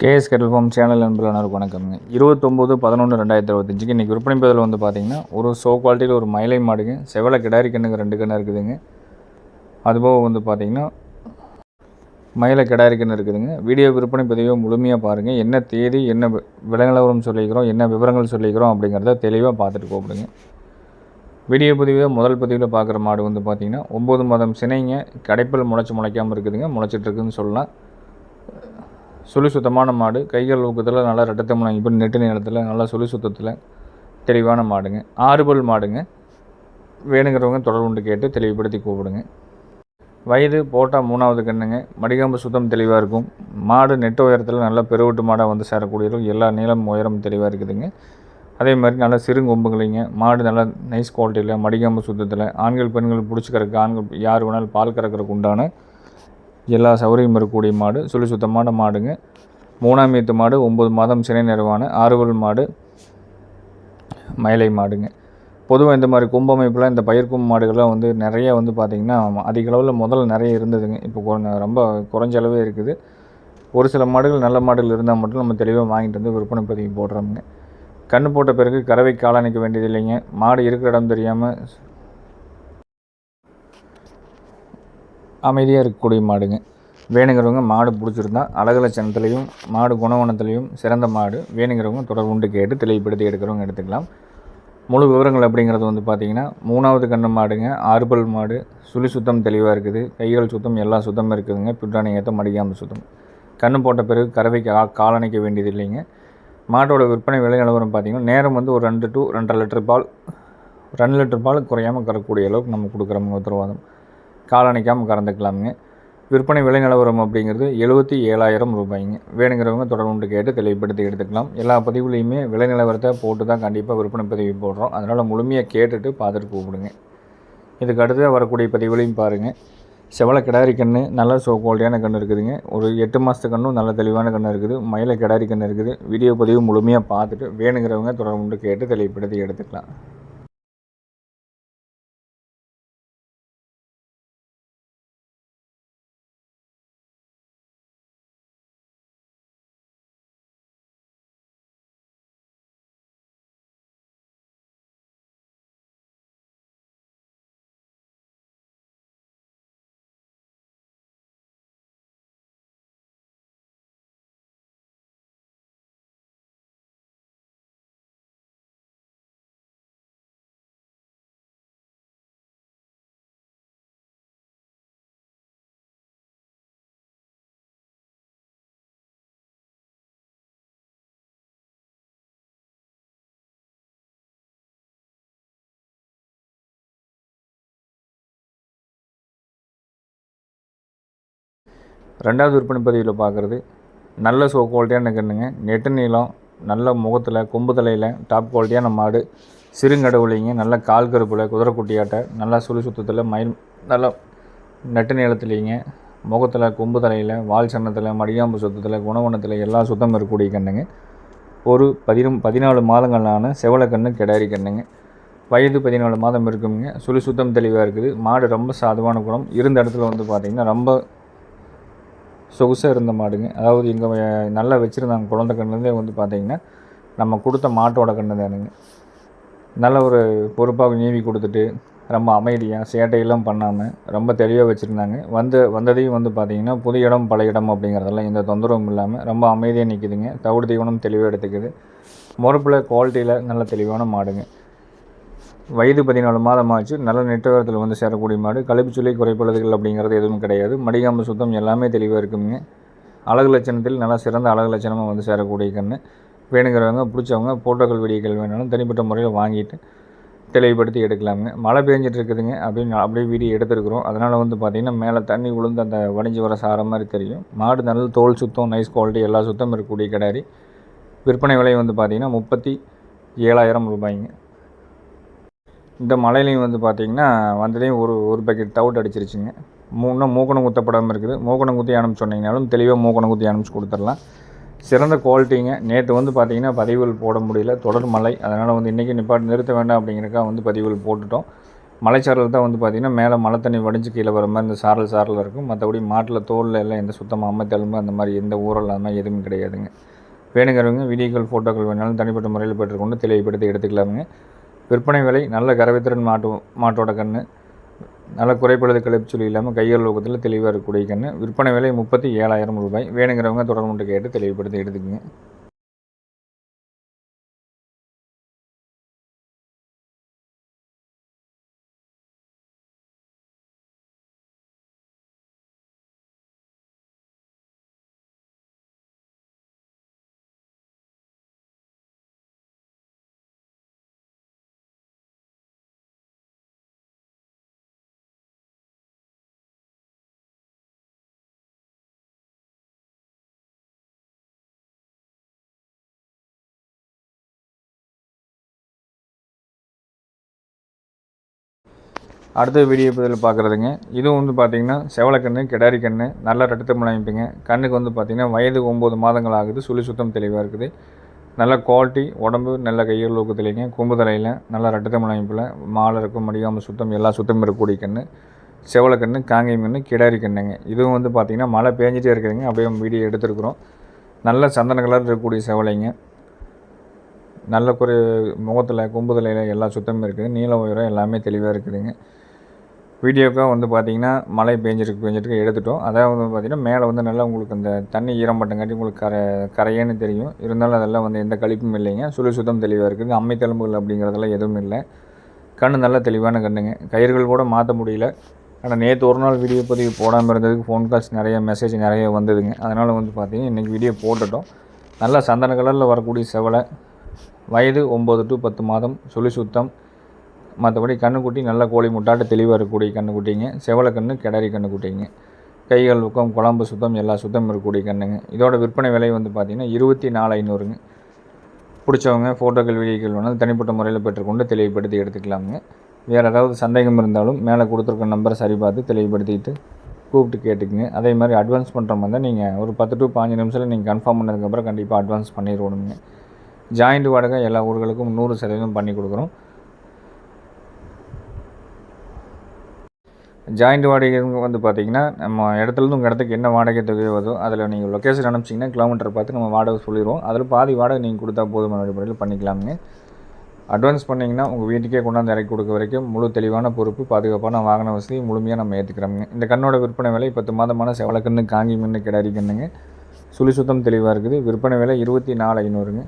KS கெட்டல்ஃபார்ம் channel நண்பர்களுக்கு வணக்கம்ங்க. இருபத்தொம்போது பதினொன்று ரெண்டாயிரத்தி இருபத்தஞ்சுக்கு இன்றைக்கி விற்பனை பதில் வந்து பார்த்திங்கன்னா ஒரு சோ குவாலிட்டியில் ஒரு மயிலை மாடுங்க செவலை கிடாரி கண்ணுங்க ரெண்டு கண்ணு இருக்குதுங்க. அதுபோக வந்து பார்த்திங்கன்னா மயிலை கிடாரி கண்ணு இருக்குதுங்க. வீடியோ விற்பனை பதிவை முழுமையாக பாருங்கள் என்ன தேதி என்ன வி- சொல்லிக்கிறோம் என்ன விவரங்கள் சொல்லிக்கிறோம் அப்படிங்கிறத தெளிவாக பார்த்துட்டு கூப்பிடுங்க. வீடியோ பதிவில் முதல் பதிவில் பார்க்குற மாடு வந்து பார்த்தீங்கன்னா ஒம்பது மாதம் சினைங்க கடைப்பல் முளைச்சி முளைக்காமல் இருக்குதுங்க. முளைச்சிட்ருக்குன்னு சொல்லலாம். சுழி சுத்தமான மாடு. கைகள் ஊக்கத்தில் நல்லா ரெட்டத்தை முனை இப்போ நெட்டு நிலத்தில் நல்லா சுழி சுத்தத்தில் தெளிவான மாடுங்க. ஆறுபல் மாடுங்க. வேணுங்கிறவங்க தொடர்புண்டு கேட்டு தெளிவுபடுத்தி கூப்பிடுங்க. வயது போட்டால் மூணாவது கண்ணுங்க. மடிகாம்பு சுத்தம் தெளிவாக இருக்கும். மாடு நெட்டு உயரத்தில் நல்லா பெருவிட்டு மாடாக வந்து சேரக்கூடிய எல்லா நீளம் உயரம் தெளிவாக இருக்குதுங்க. அதே மாதிரி நல்லா சிறுங்கொம்புங்களைங்க. மாடு நல்லா நைஸ் குவாலிட்டியில் மடிகாம்பு சுத்தத்தில் ஆண்கள் பெண்கள் பிடிச்சிக்கிறதுக்கு ஆண்கள் யார் வேணாலும் பால் கறக்கிறதுக்கு உண்டான எல்லா சௌகரியம் இருக்கக்கூடிய மாடு. சுழி சுத்தமான மாடுங்க. மூணாம் ஈத்து மாடு ஒம்பது மாதம் சினை நிறைவான ஆறுவல் மாடு மயிலை மாடுங்க. பொதுவாக இந்த மாதிரி கும்பமைப்பில் இந்த பயிர் மாடுகள்லாம் வந்து நிறைய வந்து பார்த்திங்கன்னா அதிக அளவில் முதல்ல நிறைய இருந்ததுங்க. இப்போ ரொம்ப குறைஞ்ச அளவே இருக்குது. ஒரு சில மாடுகள் நல்ல மாடுகள் இருந்தால் மட்டும் நம்ம தெளிவாக வாங்கிட்டு வந்து விற்பனை பதிவு போடுறோமுங்க. கண்ணு போட்ட பிறகு கறவை காலணிக்க வேண்டியது இல்லைங்க. மாடு இருக்கிற இடம் தெரியாமல் அமைதியாக இருக்கக்கூடிய மாடுங்க. வேணுங்கிறவங்க மாடு பிடிச்சிருந்தா அழகு லட்சணத்துலேயும் மாடு குணவனத்துலேயும் சிறந்த மாடு வேணுங்கிறவங்க தொடர்புண்டு கேட்டு தெளிவுபடுத்தி எடுக்கிறவங்க எடுத்துக்கலாம். முழு விவரங்கள் அப்படிங்கிறது வந்து பார்த்திங்கன்னா மூணாவது கண்ணு மாடுங்க ஆறுபல் மாடு சுழி சுத்தம் தெளிவாக இருக்குது கைகள் சுத்தம் எல்லா சுத்தம் இருக்குதுங்க பிட்டாணி ஏற்ற மடிக்காமல் சுத்தம். கண்ணு போட்ட பிறகு கறவைக்கு கா காலணிக்க வேண்டியது இல்லைங்க. மாட்டோட விற்பனை விலை நிலவரம் பார்த்திங்கன்னா நேரம் வந்து ஒரு ரெண்டு டு ரெண்டரை லிட்டர் பால் ரெண்டு லிட்டர் பால் குறையாமல் கறக்கூடிய அளவுக்கு நம்ம கொடுக்குறவங்க உத்தரவாதம். காலணிக்காமல் கறந்துக்கலாமுங்க. விற்பனை விலை நிலவரம் அப்படிங்கிறது எழுபத்தி ஏழாயிரம் ரூபாய்ங்க. வேணுங்கிறவங்க தொடர்பு கேட்டு தெளிவுபடுத்தி எடுத்துக்கலாம். எல்லா பதிவுலையுமே விலை நிலவரத்தை போட்டு தான் கண்டிப்பாக விற்பனை பதிவு போடுறோம். அதனால் முழுமையாக கேட்டுட்டு பார்த்துட்டு கூப்பிடுங்க. இதுக்கு அடுத்து வரக்கூடிய பதிவுலையும் பாருங்கள் செவலை கிடாரி கன்று நல்ல சோ குவாலிட்டியான கன்று இருக்குதுங்க. ஒரு எட்டு மாதத்து கண்ணும் நல்ல தெளிவான கன்று இருக்குது. மயில கிடாரி கன்று இருக்குது. வீடியோ பதிவு முழுமையாக பார்த்துட்டு வேணுங்கிறவங்க தொடர்பு கேட்டு தெளிவுபடுத்தி எடுத்துக்கலாம். ரெண்டாவது விற்பனை பதிவில் பார்க்குறது நல்ல சோ குவாலிட்டியான கண்ணுங்க நெட்டு நீளம் நல்ல முகத்தில் கொம்பு தலையில் டாப் குவாலிட்டியான மாடு சிறுங்கடவுளிங்க நல்ல கால் கருப்பில் குதிரைக்குட்டியாட்ட நல்லா சுழி சுத்தத்தில் மயில் நல்லா நெட்டு நீளத்துலேங்க முகத்தில் கொம்பு தலையில் வால் சன்னத்தில் மடியாம்பு சுத்தத்தில் குணவனத்தில் எல்லா சுத்தம் இருக்கக்கூடிய கன்றுங்க ஒரு பதினும் பதினாலு மாதங்களான செவலை கன்று கிடாரி கன்றுங்க வயது பதினாலு மாதம் இருக்குங்க. சுழி சுத்தம் தெளிவாக இருக்குது. மாடு ரொம்ப சாதுவான குணம். இருந்த இடத்துல வந்து பார்த்திங்கன்னா ரொம்ப சொகுசாக இருந்த மாடுங்க. அதாவது இங்கே நல்லா வச்சுருந்தாங்க. குழந்தை கண்ணுலேருந்தே வந்து பார்த்தீங்கன்னா நம்ம கொடுத்த மாட்டோட கண்ணு தானுங்க. நல்ல ஒரு பொறுப்பாக நீவி கொடுத்துட்டு ரொம்ப அமைதியாக சேட்டையெல்லாம் பண்ணாமல் ரொம்ப தெளிவாக வச்சுருந்தாங்க. வந்து வந்ததையும் வந்து பார்த்தீங்கன்னா புது இடம் பழைய இடம் அப்படிங்கிறதெல்லாம் எந்த தொந்தரவும் இல்லாமல் ரொம்ப அமைதியாக நிற்கிதுங்க தவிடு தீவனம் தெளிவாக எடுத்துக்குது. முறப்பில் குவாலிட்டியில் நல்ல தெளிவான மாடுங்க. வயது பதினாலு மாதம் ஆச்சு நல்ல நெட்டவரத்தில் வந்து சேரக்கூடிய மாடு. கழிப்பு சொல்லி குறைப்பழுதுகள் அப்படிங்கிறது எதுவும் கிடையாது. மடிகாம்பு சுத்தம் எல்லாமே தெளிவாக இருக்குங்க. அழகு லட்சணத்தில் நல்லா சிறந்த அழகு லட்சணமாக வந்து சேரக்கூடிய கன்று. வேணுங்கிறவங்க பிடிச்சவங்க போட்டோக்கள் வீடியோக்கள் வேணாலும் தனிப்பட்ட முறையில் வாங்கிட்டு தெளிவுபடுத்தி எடுக்கலாமுங்க. மழை பெஞ்சிட்டு இருக்குதுங்க. அப்படின்னு அப்படியே வீடியோ எடுத்துருக்குறோம். அதனால் வந்து பார்த்திங்கன்னா மேலே தண்ணி விழுந்து அந்த வடிஞ்சு வர சார மாதிரி தெரியும். மாடு நல்ல தோல் சுத்தம் நைஸ் குவாலிட்டி எல்லா சுத்தம் இருக்கக்கூடிய கிடாரி. விற்பனை விலை வந்து பார்த்திங்கன்னா முப்பத்தி ஏழாயிரம் ரூபாய்ங்க. இந்த மழையிலையும் வந்து பார்த்திங்கன்னா வந்ததையும் ஒரு ஒரு பக்கெட் தவிட்டு அடிச்சிருச்சுங்க. மூணு மூக்கணம் குத்தப்படாமல் இருக்குது. மூக்கணம் குத்தி அனுப்பிச்சு சொன்னீங்கனாலும் தெளிவாக மூக்கணம் குத்தி அனுப்பிச்சு கொடுத்துடலாம். சிறந்த குவாலிட்டிங்க நேற்று வந்து பார்த்திங்கன்னா பதிவுகள் போட முடியல. தொடர் மழை. அதனால் வந்து இன்றைக்கி நிப்பாட்டு நிறுத்த வேண்டாம் அப்படிங்கிறக்கா வந்து பதிவுகள் போட்டுட்டோம். மலைச்சாரல் தான் வந்து பார்த்திங்கன்னா மேலே மழை தண்ணி வடிஞ்சு கீழே வர மாதிரி இந்த சாரல் சாரல் இருக்கும். மற்றபடி மாட்டில் தோலில் எல்லாம் எந்த சுத்தமாக அம்மை அந்த மாதிரி எந்த ஊரல் அந்த மாதிரி எதுவும் கிடையாதுங்க. வேணுங்கிறவங்க வீடியோக்கள் ஃபோட்டோக்கள் வேணாலும் தனிப்பட்ட முறையில் பெற்றுக்கொண்டு தெளிவுபடுத்தி எடுத்துக்கலாமுங்க. விற்பனை விலை நல்ல கரவித்திறன் மாட்டு மாட்டோட கன்று நல்ல குறைப்பழுது கழிப்புச்சொல்லி இல்லாமல் கையல் லோகத்தில் தெளிவாக இருக்கக்கூடிய கன்று விற்பனை விலை முப்பத்தி ஏழாயிரம் ரூபாய். வேணுங்கிறவங்க தொடர்பு கேட்டு தெளிவுபடுத்தி எடுத்துக்கங்க. அடுத்த வீடியோ பதில் பார்க்குறதுங்க இதுவும் வந்து பார்த்திங்கன்னா செவலக்கண்ணு கிடாரி கண்ணு நல்லா ரத்தத்தை முளைப்பிங்க. கண்ணுக்கு வந்து பார்த்திங்கன்னா வயது ஒம்பது மாதங்கள் ஆகுது. சுழி சுத்தம் தெளிவாக இருக்குது. நல்ல குவாலிட்டி உடம்பு நல்ல கையில் ஊக்கத்துலேங்க கொம்பு தலையில் நல்லா ரட்டத்தை முளைப்பில் மாலை இருக்கும் மடியாமல் சுத்தம் எல்லா சுத்தமும் இருக்கக்கூடிய கண்ணு. செவலக்கண்ணு காங்கேயம் கண்ணு கிடாரி கண்ணுங்க இதுவும் வந்து பார்த்திங்கன்னா மழை பேஞ்சிட்டே இருக்குதுங்க. அப்படியே வீடியோ எடுத்துருக்குறோம். நல்ல சந்தன கலர் இருக்கக்கூடிய செவலைங்க நல்ல குறை முகத்தில் கும்புதலையில் எல்லா சுத்தமும் இருக்குது. நீல உயரம் எல்லாமே தெளிவாக இருக்குதுங்க. வீடியோக்காக வந்து பார்த்திங்கன்னா மழை பெஞ்சிருக்கு பெஞ்சிருக்கு எடுத்துட்டோம். அதாவது வந்து பார்த்திங்கன்னா மேலே வந்து நல்லா உங்களுக்கு அந்த தண்ணி ஈரம் பட்டங்காட்டி உங்களுக்கு கரை கரையேன்னு தெரியும். இருந்தாலும் அதெல்லாம் வந்து எந்த கழிப்பும் இல்லைங்க. சுழி சுத்தம் தெளிவாக இருக்குது அம்மை தழும்புகள் அப்படிங்கிறதெல்லாம் எதுவும் இல்லை. கண் நல்லா தெளிவான கண்ணுங்க. கயிறுகள் கூட மாற்ற முடியல. ஆனால் நேற்று ஒரு நாள் வீடியோ பதிவு போடாமல் இருந்ததுக்கு ஃபோன் கால்ஸ் நிறைய மெசேஜ் நிறைய வந்ததுங்க. அதனால் வந்து பார்த்திங்கன்னா இன்றைக்கி வீடியோ போட்டுட்டோம். நல்லா சந்தன கலரில் வரக்கூடிய செவலை. வயது ஒம்பது டு பத்து மாதம். சுழி சுத்தம். மற்றபடி கண்ணுக்குட்டி நல்ல கோழி முட்டாட்ட தெளிவாக இருக்கக்கூடிய கண்ணுக்குட்டிங்க. செவலை கண்ணு கிடரி கண்ணுக்குட்டிங்க. கைகள் ஊக்கம் குழம்பு சுத்தம் எல்லா சுத்தம் இருக்கக்கூடிய கண்ணுங்க. இதோட விற்பனை விலை வந்து பார்த்திங்கன்னா இருபத்தி நாலு ஐநூறுங்க. பிடிச்சவங்க ஃபோட்டோக்கள் வீடியோக்கள் வேணாலும் தனிப்பட்ட முறையில் பெற்றுக்கொண்டு தெளிவுபடுத்தி எடுத்துக்கலாமுங்க. வேறு ஏதாவது சந்தேகம் இருந்தாலும் மேலே கொடுத்துருக்க நம்பரை சரி பார்த்து தெளிவுபடுத்திட்டு கூப்பிட்டு கேட்டுக்குங்க. அதே மாதிரி அட்வான்ஸ் பண்ணுற மாதிரி தான் நீங்கள் ஒரு பத்து டு பாஞ்சு நிமிஷத்தில் நீங்கள் கன்ஃபார்ம் பண்ணதுக்கப்புறம் கண்டிப்பாக அட்வான்ஸ் பண்ணிடுவோணுங்க ஜாயிண்ட் வாடகை எல்லா ஊர்களுக்கும் நூறு சதவீதம் பண்ணி கொடுக்குறோம். ஜாயிண்ட் வாடகை வந்து பார்த்திங்கன்னா நம்ம இடத்துலேருந்து உங்கள் இடத்துக்கு என்ன வாடகை தொகை வருதோ அதில் நீங்கள் லொக்கேஷன் அனுப்பிச்சிங்கன்னா கிலோமீட்டர் பார்த்து நம்ம வாடகை சொல்லிடுவோம். அதில் பாதி வாடகை நீங்கள் கொடுத்தா போதுமான அடிப்படையில் பண்ணிக்கலாமுங்க. அட்வான்ஸ் பண்ணிங்கன்னா உங்கள் வீட்டுக்கே கொண்டாந்து இறக்கி கொடுக்க வரைக்கும் முழு தெளிவான பொறுப்பு பாதுகாப்பான வாகன வசதி முழுமையாக நம்ம ஏற்றுக்கிறோமுங்க இந்த கண்ணோட விற்பனை விலை பத்து மாதமான செவலக்கண்ணு காங்கி மண்ணு கிடாரி கண்ணுங்க. சுழி சுத்தம் தெளிவாக இருக்குது. விற்பனை விலை இருபத்தி நாலு ஐநூறுங்க.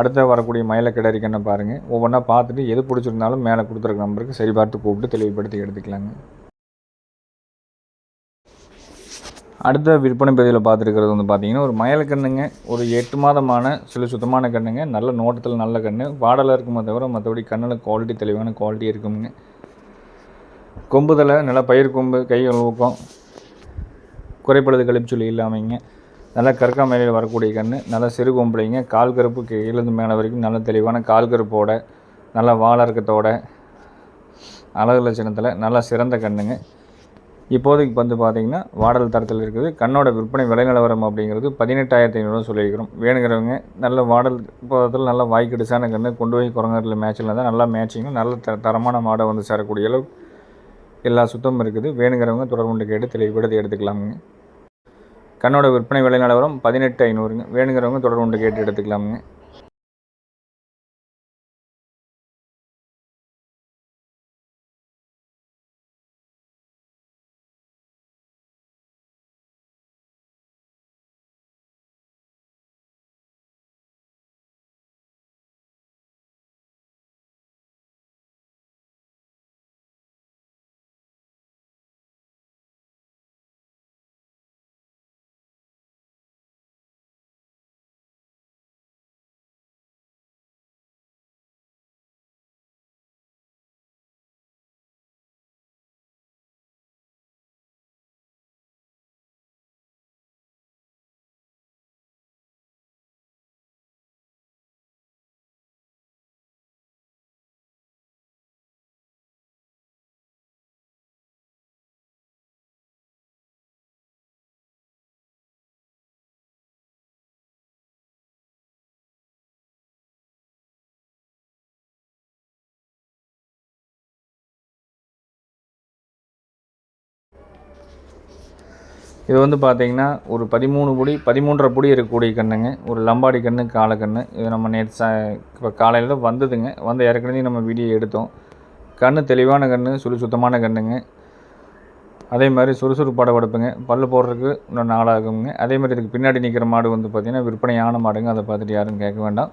அடுத்த வரக்கூடிய மயில கிடரிக்கன்னு பாருங்கள் ஒவ்வொன்றா பார்த்துட்டு எது பிடிச்சிருந்தாலும் மேலே கொடுத்துருக்க நம்பருக்கு சரி பார்த்து கூப்பிட்டு தெளிவுபடுத்தி எடுத்துக்கலாங்க. அடுத்த விற்பனை பதிவில் பார்த்துருக்கிறது வந்து பார்த்தீங்கன்னா ஒரு மயல் கண்ணுங்க ஒரு எட்டு மாதமான சில சுத்தமான கண்ணுங்க நல்ல நோட்டத்தில் நல்ல கண்ணு வாடலாக இருக்குமே தவிர மற்றபடி கண்ணில் குவாலிட்டி தெளிவான குவாலிட்டி இருக்குங்க கொம்புதலை நல்லா பயிர் கொம்பு கை ஊக்கம் குறைப்பழுது கழிப்பு சொல்லி இல்லாமங்க. நல்லா கற்கா மேலையில் வரக்கூடிய கன்று நல்லா சிறு கொம்பளைங்க கால் கருப்பு கீழேருந்து மேலே வரைக்கும் நல்ல தெளிவான கால் கருப்போட நல்லா வாழறக்கத்தோட அழகு லட்சணத்தில் நல்லா சிறந்த கண்ணுங்க. இப்போதைக்கு வந்து பார்த்திங்கன்னா வாடல் தரத்தில் இருக்குது. கண்ணோட விற்பனை விலை நிலவரம் அப்படிங்கிறது பதினெட்டாயிரத்தி ஐநூறுவா சொல்லியிருக்கிறோம். வேணுங்கிறவங்க நல்ல வாடல் பதத்தில் நல்ல வாய்க்கடிசான கன்று கொண்டு போய் குரங்கரில் மேட்சில் தான் நல்லா மேட்சிங்கும் நல்ல த தரமான மாடை வந்து சேரக்கூடிய அளவு எல்லா சுத்தமும் இருக்குது. வேணுங்கிறவங்க தொடர்புண்டு கேட்டு தெளிவுபடுத்தி எடுத்துக்கலாமுங்க. கண்ணோட விற்பனை விலை நிலவரம் பதினெட்டு ஐநூறுங்க. வேணுங்கிறவங்க தொடர்பு கொண்டு கேட்டு எடுத்துக்கலாமுங்க. இது வந்து பார்த்தீங்கன்னா ஒரு பதிமூணு புடி பதிமூன்றரை புடி இருக்கக்கூடிய கண்ணுங்க. ஒரு லம்பாடி கன்று காலக்கன்று இது நம்ம நேற்று சா இப்போ காலையில் தான் வந்ததுங்க. வந்து ஏற்கனவே நம்ம வீடியோ எடுத்தோம். கண்ணு தெளிவான கன்று சுழி சுத்தமான கண்ணுங்க. அதே மாதிரி சுறுசுறுப்பு படபடுப்புங்க பல் போடுறதுக்கு இன்னும் நாளாகுங்க. அதே மாதிரி இதுக்கு பின்னாடி நிற்கிற மாடு வந்து பார்த்திங்கன்னா விற்பனையான மாடுங்க. அதை பார்த்துட்டு யாரும் கேட்க வேண்டாம்.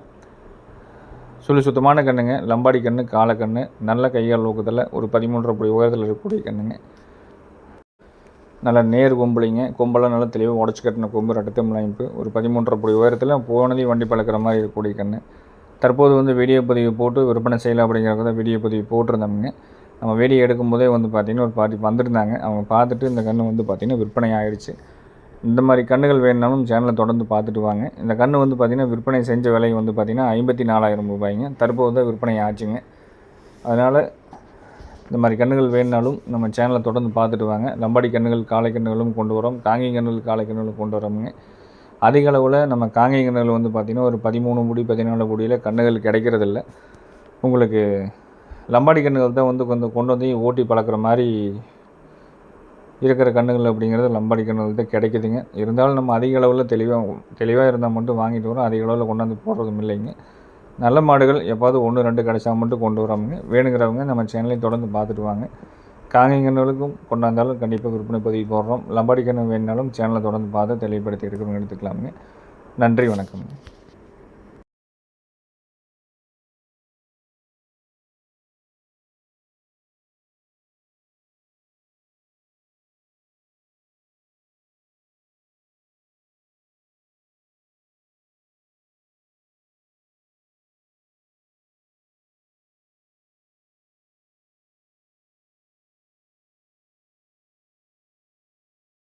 சுழி சுத்தமான கண்ணுங்க. லம்பாடி கன்று காலக்கன்று நல்ல கையால் ஊக்கத்தில் ஒரு பதிமூன்றரை புடி உயரத்தில் இருக்கக்கூடிய கண்ணுங்க. நல்ல நேர் கொம்புலிங்க. கொம்பெல்லாம் நல்லா தெளிவாக உடச்சி கட்டின கொம்பு ரெட்டத்தம் அமைப்பு. ஒரு பதிமூன்றரை புடி உயரத்தில் போனதையும் வண்டி பழக்கிற மாதிரி இருக்கக்கூடிய கன்று தற்போது வந்து வீடியோ பதிவு போட்டு விற்பனை செய்யலாம் அப்படிங்கிறத வீடியோ பதிவு போட்டிருந்தோம்ங்க. நம்ம வீடியோ எடுக்கும்போதே வந்து பார்த்திங்கன்னா ஒரு பார்ட்டி வந்திருந்தாங்க. அவங்க பார்த்துட்டு இந்த கன்று வந்து பார்த்திங்கன்னா விற்பனை ஆயிடுச்சு. இந்த மாதிரி கன்றுகள் வேணுனாலும் சேனலை தொடர்ந்து பார்த்துட்டு வாங்க. இந்த கன்று வந்து பார்த்திங்கன்னா விற்பனை செஞ்ச விலை வந்து பார்த்திங்கன்னா ஐம்பத்தி நாலாயிரம் ரூபாய்ங்க. தற்போது தான் விற்பனை ஆச்சுங்க. அதனால் இந்த மாதிரி கன்றுகள் வேணுனாலும் நம்ம சேனலை தொடர்ந்து பார்த்துட்டு வாங்க. லம்பாடி கன்றுகள் காளை கன்றுகளும் கொண்டு வரோம். காங்கி கண்ணுகள் காளை கன்றுகளும் கொண்டு வரோமுங்க. அதிக அளவில் நம்ம காங்கை கண்ணுகள் வந்து பார்த்திங்கன்னா ஒரு பதிமூணு முடி பதினாலு முடியில் கன்றுகள் கிடைக்கிறதில்ல. உங்களுக்கு லம்பாடி கன்றுகள் தான் வந்து கொஞ்சம் கொண்டு வந்து ஓட்டி பழக்கிற மாதிரி இருக்கிற கன்றுகள் அப்படிங்கிறது லம்பாடி கண்ணுகள் தான் கிடைக்குதுங்க. இருந்தாலும் நம்ம அதிக அளவில் தெளிவாக தெளிவாக இருந்தால் மட்டும் வாங்கிட்டு வரோம். அதிக அளவில் கொண்டாந்து போடுறதும் இல்லைங்க. நல்ல மாடுகள் எப்போது ஒன்று ரெண்டு கிடைச்சா மட்டும் கொண்டு வராமங்க. வேணுங்கிறவங்க நம்ம சேனலையும் தொடர்ந்து பார்த்துட்டு வாங்க. காங்கை கொண்டாந்தாலும் கண்டிப்பாக விற்பனை பதிவு போடுறோம். லம்பாடி கண்ணு வேணுனாலும் சேனலை தொடர்ந்து பார்த்து தெளிவுபடுத்தி எடுக்கிறவங்க எடுத்துக்கலாமுங்க. நன்றி வணக்கம்